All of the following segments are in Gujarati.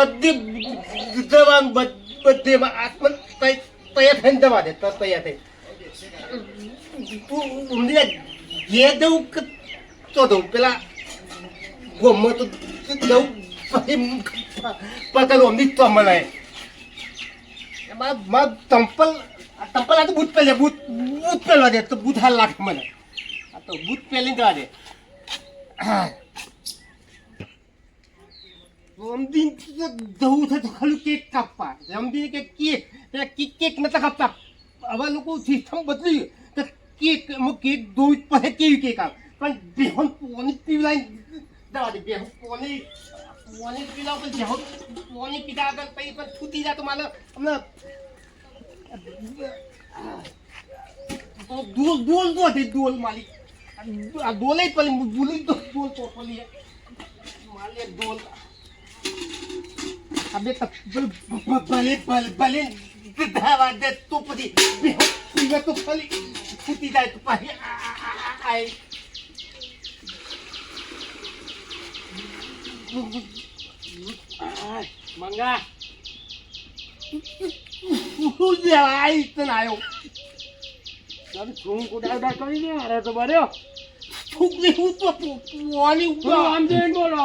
બધી દવા બધી આત્મન તૈયાર થઈને દવા દે તો તૈયાર થઈ તું જે દઉં તો દઉં. પેલા ગોમમાં તો દઉં, પછી પકડ ઊંધી તો મનાય એમાં માં ચંપલ, આ તો બૂટ પહેલે બૂટ બૂટ પહેલવા દે, તો બૂટ હાલ લાખ મને. આ તો બૂટ પહેલી દવા દે. રમદીન દવું થતું ખાલી કેક કાપવા. રમદીન કે કેક, પેલા કેક કેક નતા કાપતા. હવે લોકો સિસ્ટમ બદલી તો કેક, અમુક કેક દોઈ પછી કેવી કેક આવે? પણ બેહન પોની પીવડાઈ દવા દે બેહન પોની પોની પીલા પણ બેહન પોની પીધા આગળ પછી પણ છૂટી જાય તો મારે હમણાં દોલ દોલ દો દે દોલ માલિક. આ દોલે પેલી બોલી દો દોલ તો પેલી માલે દોલ અબે ભલે ભલે ભલે ધાવા દે તો પછી પીવે તો ખાલી ફૂટી જાય તો પછી આય મંગા હું જાય તો આવ્યો તારું છું કુડા કરી દે અરે તો બર્યો ફૂકને હું તો પોલી થોડું આમ જઈને બોલો.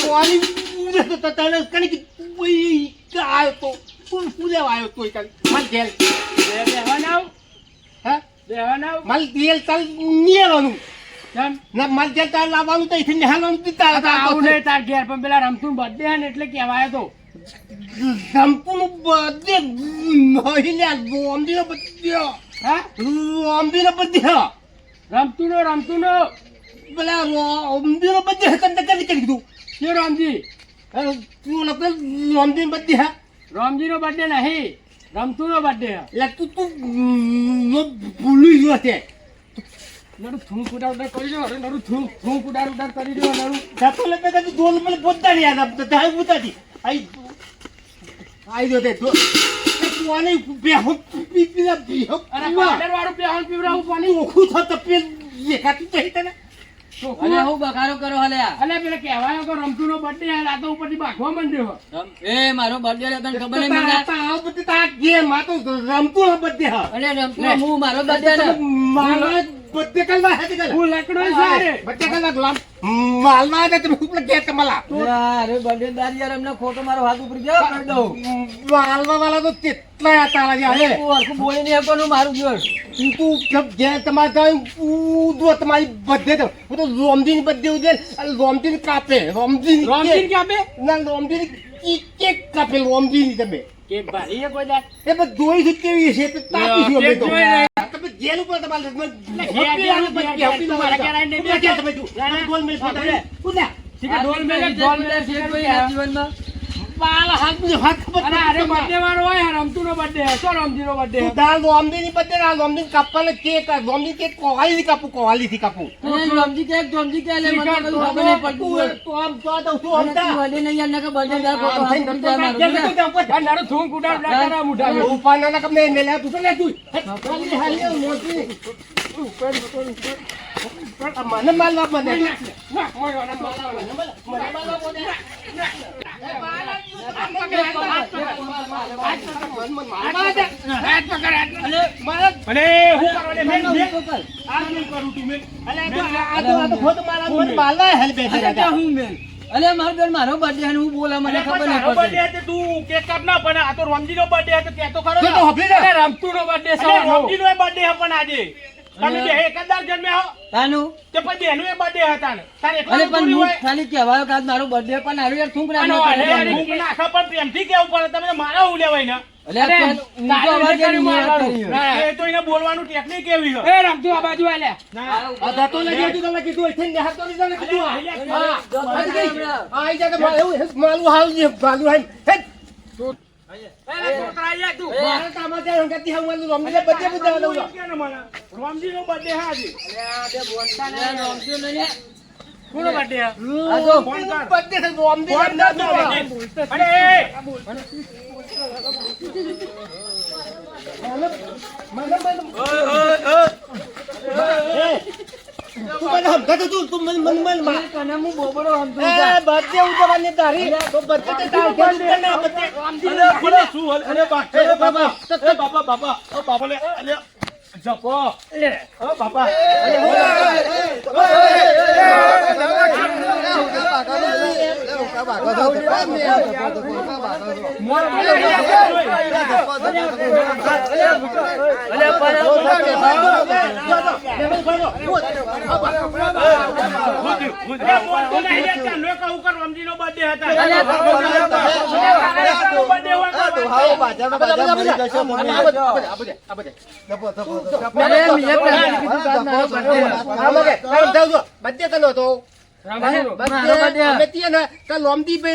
પોની ઉડે તો તને કણી કે કોઈ આવ્યો તો ફૂલ ફૂલે આવ્યો તો કણ માલ જેલ બેહવા હા ના આવ માલ જેલ ચાલ નિયરવાનું ના માલ જેલ તાર લાવવાનું તો અહીંથી નિહાલવાનું આ આવું નહીં તાર ઘેર પણ પેલા રમતું બર્થડે હે ને એટલે કહેવાય તો સંપૂર્ણ બધે મહિલા રોમદીનો બધ્યો હા રોમદીનો બધ્યો રમતું નો રમતું નો પેલા રોમદીનો બધ્યો કંદ કરી કરી દીધું કે રામજી? તું લોકો રોમદીનો હા? રામજી નો બર્થડે નહીં રમતું નો બર્થડે એટલે તું તું ભૂલી ગયો છે. નરું થૂં કુડા ઉડા કરી દો અરે નરું થૂં થૂં કુડા ઉડા કરી દો નરું જતો લપે કદી દોલ મને બોલતા નહીં યાર તો તાય બુતાતી આઈ તે કોને બેહો પી પી બેહો અરે પાડર વાળું પેહણ પીવડાવું પાણી ઓખું થતો પેલ દેખાતું તો તને અલે હું બખારો કરો હલે આ? અલે પેલા કહેવાય કે રમતું નો બર્થડે આ રાતો ઉપરથી બાખવા માંડ્યો એ મારો બર્થડે લે તને ખબર નહીં મને? આ બધી તા ગેમ આ તો રમતું હા અલે રમતું હું મારો બર્થડે ને. બધે સારે. બધે કલવા ગુલામ. માલવા હતા તમે ઉપર ગયા તમારા યાર, અરે birthday દાર યાર એમને ખોટો મારો હાથ ઉપર ગયો કરી દઉં. માલવા વાળા તો કેટલા હતા તારા અરે જે હું હરખું બોલી નહીં શકવાનું મારું ગયો. તું તું જબ જે તમારે ગાય ઉદો તમારી બધે તો. હું તો રોમદીની બધે ઉદે અને રોમદીની કાપે રામજી કે આપે ના રોમદીની ઈ કેક કાપે રોમદીની તમે. કે હે કોઈ એ બધું જોઈ છે? જેલ ઉપર તમારે ઘેર જેલ, ઘેર જેલ, તું મારા ઘેર આવીને તમે બેઠો. તમે તું ના, ના. ગોલ મેલ ફોટા ઠીક છે ઢોલ મેલે ઢોલ મેલે છે છે કોઈ જીવનમાં? પાલ હાથ હાથ ખબર અરે અરે બર્થડે વાળો હોય હે, રમતું નો બર્થડે હે શું રમજી નો બર્થડે? દાલ રોમદીની બધે ના રોમદીની કાપવાને કેક રોમદી કેક કોવાલી થી કાપું કોવાલી થી કાપું રમજી કે રમજી કે લે, મને તો ખબર નહીં પડતું તો આમ નહીં યાર, જાય મારું. થૂંક ઉડાડ તારા. ના લે તું લે તું હાલી હાલી મોટી મને માલવા અલે મારો બેન મારો birthday હું બોલા મને ખબર નહીં પડતી. તું કેક કાપ ના પણ આ તો રમજીનો birthday હતો, તે તો ખરો તો ને. છે, રમજીનોય birthday છે પણ આજે. તમે બે એક જ હો, તાનું? તે પછી બેનોય birthday હતા ને. તારે એકલાનો અરે પણ હું ખાલી કહેવાયો કે આજ મારો birthday પણ હારું યાર થૂંક અને નાખ્યો અરે અરે તમે. થૂંક નાખો પણ પ્રેમથી કહેવું પડે, તમે મારા હું લેવાય ને. અલે આ પેન ઊંચો તારી અવાજ રીતે એની કર્યું નિયત મારવાનું. કરી. ના, એ તો એને બોલવાનું ટેકનિક એવી છે. એ રમતું આ બાજુ આલે. ના. અરે છોકરા અહીંયા તું. કે ને મને. રમજીનો birthday છે આજે. અલે રમતું કોનો birthday છે? આ જો. ફોન કર. ફોન કર તું. અરે એ. તું સમજાતું તું તું મન મન મનમાં તને હું બોબડો સમજુ બાપા બધે ઉજવવાની તારી તો બધે તે તારી ઘેર ને બધે મેં કીધું કે આજ મારો birthday. બધે મારો બધે birthday. અમે ત્યાં ને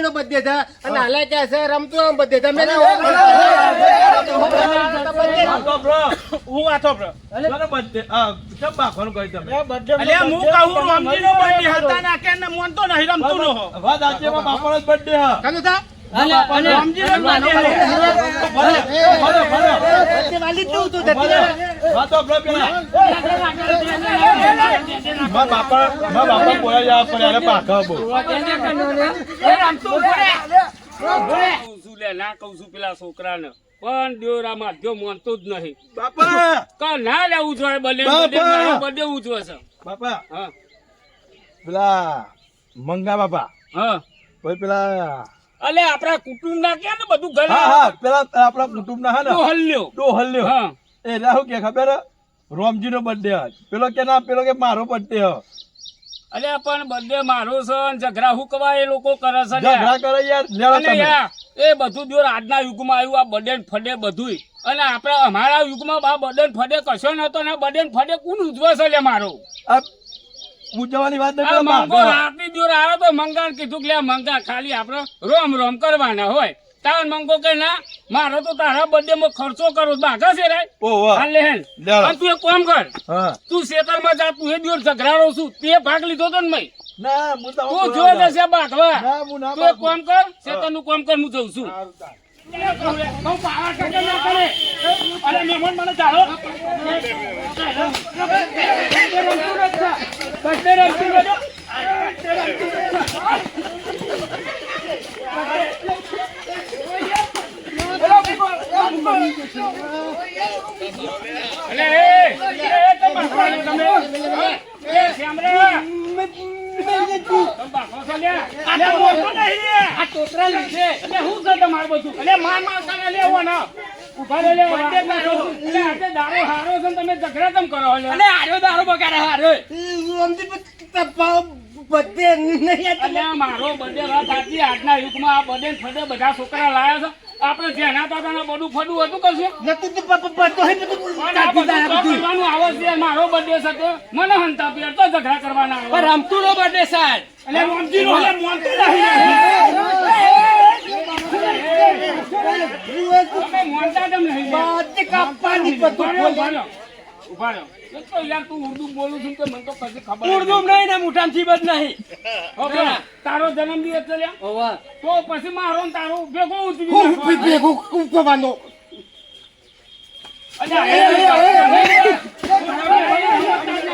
નો બધે છે અને હાલા ક્યાં છે રમતો આમ બધે બ્રો હું વાતો બ્રો કોનો birthday? આ કેમ બાખવાનું કહ્યું તમે અલ્યા હું કહું રમજીનો બર્થડે હતા ને કે ને મોન તો નહીં રમતું નો વાત આજે બાપાનો જ હા કાનું થા પેલા કનો ને. એ રમતું ઘોડે. કહું છું લે, ના કહું છું પેલા છોકરાને. પણ દેવરા માધ્યો માનતો જ નહીં. બાપા! કા ના લેવું જોઈએ બને બધે ઉજવે છે. બાપા! હા. પેલા મંગા બાપા. હા. પેલા અલે આપણા કુટુંબ ના કે ને બધું ઘરે હા હા પેલા આપણા કુટુંબ ના હા ને? હલ્યો હલ્યો હા. એ રાહુ કે ખબર? રોમજી નો બર્થડે પેલો કે ના પેલો કે મારો બર્થડે હ અલે પણ બર્થડે મારો છે ઝઘડા હું કવા એ લોકો કરે છે. ઝઘડા કરે યાર લેવા યાર, એ બધું જો આજના યુગમાં આવ્યું આ બર્થડે ફડે બધુંય. અને આપણે અમારા યુગમાં આ બર્થડે ફડે કશો નતો ને બર્થડે ફડે કોણ ઉજવે છે લે મારો? આ ઉજવવાની વાત નથી મંગો રાતની જોર આવે તો મંગાને કીધું કે મંગા ખાલી આપણે રોમ રોમ કરવાના હોય. તાર મંગો કે ના મારો તો તારા બર્થડે માં ખર્ચો કરો બાઘા છે રે ઓહો. હાલ લે હેન અને તું એક કામ કર. તું તું ખેતરમાં જા તું એ દિવસ ઝઘડાડો છું. તે ભાગ લીધો તો ને મય ના હું તો તું જો જશે બાંધવા. ના હું ના તું એક કામ કર ખેતરનું કામ કર હું જઉં છું. તમે. આ ટોટરા લીધે. અલે, હું છે તમારું બધું? અલે, માર માર કરે લેવો ને. ઊભા રહો લે, વાતે જ ના કરો. અલે, આજે દારૂ હારો છે તમે ઝઘડા કેમ કરો લે? બધે નહીં અલે, આ મારો birthday વાત સાચી. આજના યુગમાં આ બધે ફડે બધા છોકરા લાયા છે. આપણે જેના દાદાના બધું ફડું હતું કશું નતું તો બધો હે બધું બધું આવે છે. મારો બર્થડે છે તો મને હંતા પીર તો ઝઘડા કરવાના આવે. રમતું નો બર્થડે સાહેબ. એટલે મોનજીનો, અલે, મોનતું નહીં. તારો જન્મદિવસ છે લ્યા? તો પછી મારો ને તારો ભેગો ભેગો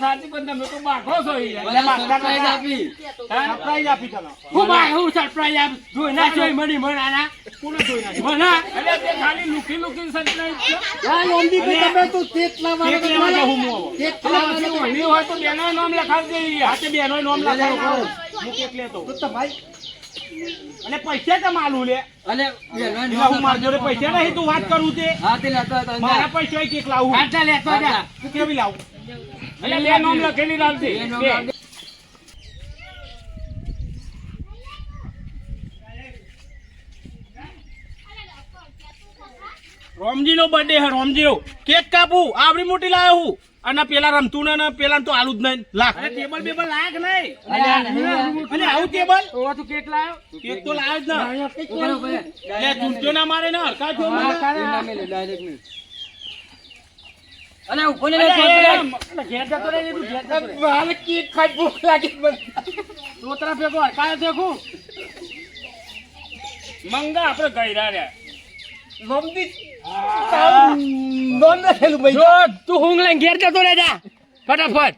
વાત સાચી પણ તમે તો બાઘો છો ઈ. આપી. સરપ્રાઈઝ આપી તને હું બા- હું surprise આપ- જોઈ ના જોઈ મળી મને આના. મને? અલ્યા, તે ખાલી લુખી લુખી surprise છે. આ લોમડીભાઈ તમે તો તેત લાવવાનો કેક લેવા હું હવે. તેત અલ્યા, લાવવાનો હોય તો બેનોય નામ લખાવી હાથે બેનોય નામ લખાવી હું કેક લેતો. તો તો ભાઈ અને પૈસા તો માલુ લે? અને હું મારા જોડે પૈસા નહીં તું વાત કરું તે. હા, તે લેતો મારા પૈસા કેક લાવું. લેતો તું કેવી લાવું? એટલે બે નામ લખેલી રાખજે રોમજીનો બર્થડે હે રોમજીનો. કેક કાપું આવડી મોટી લાવ્યો હું. અને પેલા રમતું ને પેલા તો આલુ જ નહીં લાખ. ટેબલ બેબલ લાખ નહીં. અને આવું ટેબલ તું કેક લાયો? કેક તો લાવ્યો જ ને. લે ચૂંટ્યો મારે ને હરકા જો હા, એ નામે લે, direct નહીં. અલે ઉપર લે ઘેર જતો રહે, તું ઘેર જતો રહે. મારે કેક ખાઈ ભૂખ લાગી મને. હરકાયો દેખું. મંગા આપણે ગયરા રે મમ્મી તારું નોંધ લખેલું ભાઈ. જો તું ઊંઘ લઈને ઘેર જતો જા ફટાફટ.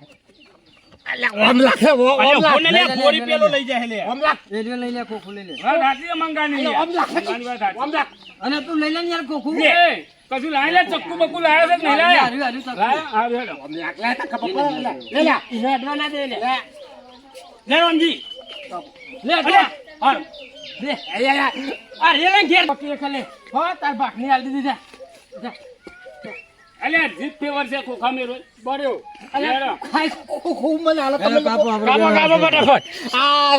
કશું લાય લે ચક્કુ બક્કુ લાયો છે નહીં લાયા? હાર્યું, હાર્યું, ચક્કુ. લાયા? હારું, હેડો. ઓમ લાગે લે લે. લે લે. એને અડવા ના દે લે. લે. રામજી. લે લે હારું. લે આ રે લઈને ઘેર. પકડી રાખ લે. હો તાર ભાગની હાલ દીધી જા જા. અલ્યા, જીભ ફેવર છે ખોખા મેરો. બળ્યો. હેડો. ખાઈ ખૂબ મને હાલો તમે કાપો, આપણે ફટાફટ આ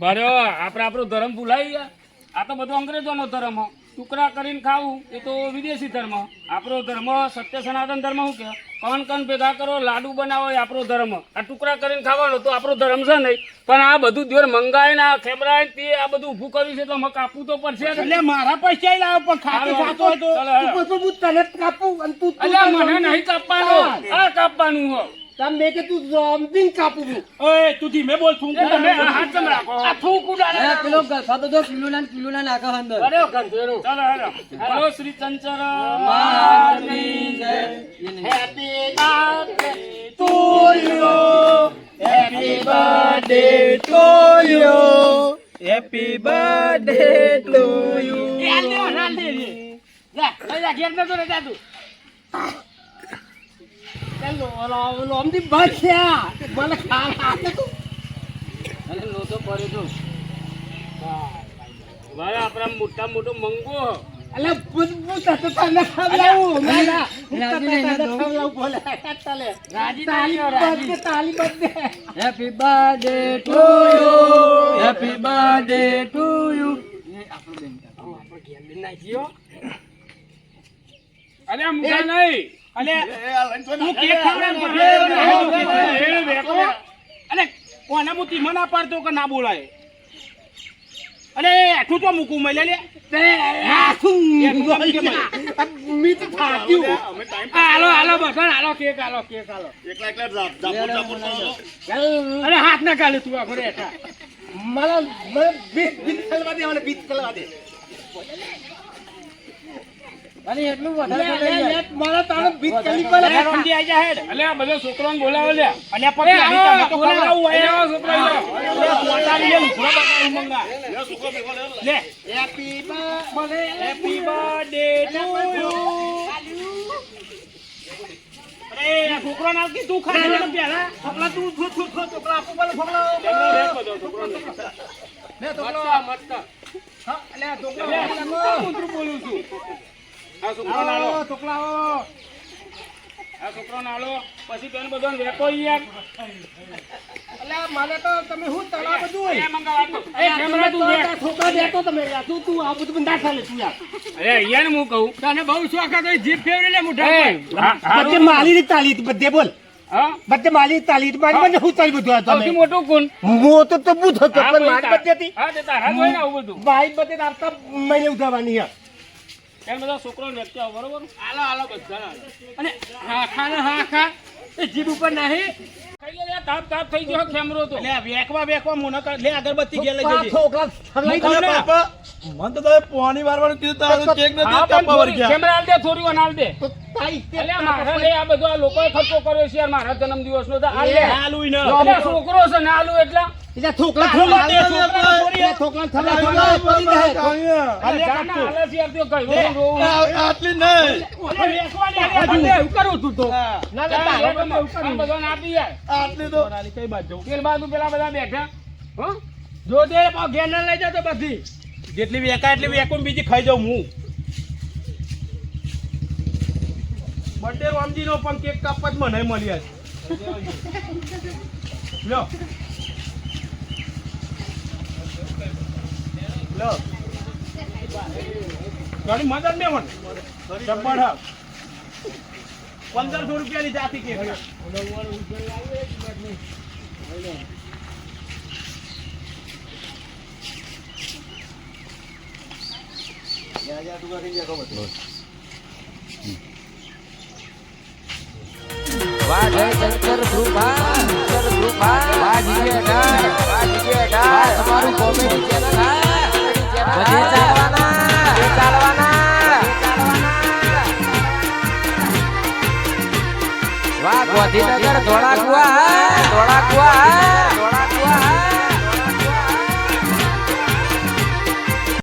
બળ્યો. આપણે આપણો ધર્મ ભૂલાઈ ગયા આ તો બધો અંગ્રેજોનો ધર્મ હો. ટુકડા કરીને ખાવું એ તો વિદેશી ધર્મ. આપણો ધર્મ સત્ય સનાતન ધર્મ શું કે? કણ કણ ભેગા કરો લાડુ બનાવો એ આપણો ધર્મ. આ ટુકડા કરીને ખાવાનો તો આપણો ધર્મ છે નહીં. પણ આ બધું દિવસ મંગાય ને આ ખેબરાય તે આ બધું ઊભું કર્યું છે તો અમે કાપવું તો પડશે એટલે મારા પૈસા લાવ પણ ખાતો ખાતો હોય તો હું તને કાપું અને તું એટલે મને નહીં કાપવાનું. આ કાપવાનું હો. તમે મેં કે તું રમતી કાપું છું. ઓય તું ધીમે બોલ તું એ તમે આ હાથ ચમ રાખો. આ થૂક ઉડાડે અરે પેલો ગલફા તો જો કિલો ના કિલો ના નાખા અંદર. અરે ગંધેરો ચાલો હેડો hello Shri ચંચર happy birthday to you happy birthday to you happy birthday to you લોમથી બચ્યા મને ખાલ આપે તું. અને લોટો પડ્યો તો ભાઈ આપણા મોટા મોટો મંગો. અલે પૂછ પૂછ તો તને ખવડાવું. ના રાજી ને દો ખવડાવું બોલે. ચાલે. રાજી તાલી બર્થડે તાલી birthday happy birthday to you happy birthday to you અરે આ મુકા આપણો ગેમ તું કેક અરે મુગા વેકો. અલે કોને હું મના ના પાડતો કે ના બોલાય. અલે આઠું તો મૂકું મેલે લે. મી તો થાક્યું. હાલો હાલો હાલો કેક હાલો કેક હાલો. અરે હાથ ના કાલે તું આખો રેઠા મને મને બીત બીત ખલવા દે મને બીત ખલવા દે. અને એટલું વધારે લે લઈ લે જાય. તારો બીત ખલી અલે પડે આઈ જા અલે આ બધા છોકરાઓને બોલાવો લે તો છોકરા લે. પોતાની લે લુગડા બગાડું મંગા. લે. Happy birthday happy birthday to you અરે આ છોકરો નામ કે તું ખાઈ પેલા છોકરા તું તું છોકરા. આપો બોલે છોકરા લે. હા બોલું છું. આ છોકરાને આલો. છોકરાઓ આ છોકરાને આલો. પછી તેને બધાને વેકો યાર અલે મને તો તમે હું તળા બધું એ મંગાવા તો. એ એ કેમેરા તું વેક. છોકરા દેતો તમે યાર તું તું આ બધું ના ચાલે તું યાર અરે અહીંયા હું કહું તને બહુ શોખ હતો જીભ ફેરવી લે મોઢા એ, પર. હા, હારું. બધે માલી ની તાલી હતી, બધે બોલ હા? બધે માલી તાલી હતી. મારી બધે હું તાલી બધું આ સૌથી મોટું કોણ મોટો તો હતો પણ મારી બધે હતી હા, તે તારા જ આવું બધું ભાઈ બધે મહિને ઉઠાવવાની યાર એમ બધા છોકરો વેચતા આવો, બરોબર? હાલો હાલો બધા અને હાખા ને હાખા એ જીભ ઉપર નહીં. તાપ તાપ થઈ ગયો ખેમરો તો. લે વેકવા વેકવા મોનો કર. લે અગરબત્તી ઘેર લઈ જજે. છોકરા ગયા તો તમે પોણી વારવાનું કીધું તારું કેક નથી આલ દે થોડી વાર આલ દે. તો તાઈ તે અલ્યા, મારા લે આ બધો આ લોકોએ ખર્ચો કર્યો છે યાર મારા જન્મદિવસનો. તો આલ લે. હાલું ય ન. અલ્યા, છોકરો છે ને આલુ એટલા? એટલે છોકરા છોકરા થલાઈ દે, છોકરા છોરી. એટલે છોકરા થલાઈ થલાઈ પડી જાય અલ્યા, જા દે. એવું કરું તું તો. હા, ના જા, ના એ બધાને- આ બધાને આપી યાર. આટલી તો કઈ બાજુ? તેલ બાજુ પેલા બધા બેઠા. હો? જો દે ઘેર ના લઈ જતો બધી. જેટલી વેકા એટલી વેકું બીજી ખાઈ જાઉં હું. બર્થડે રામજી નો પણ કેક કાપવા જ મને મળી આજ લો લો ગાડી મદદ ને મને. ચપ્પડ પંદરસો રૂપિયાની જાતી કેક વાહ ગોધીનગર ધોળાકુવા ધોળાકુવા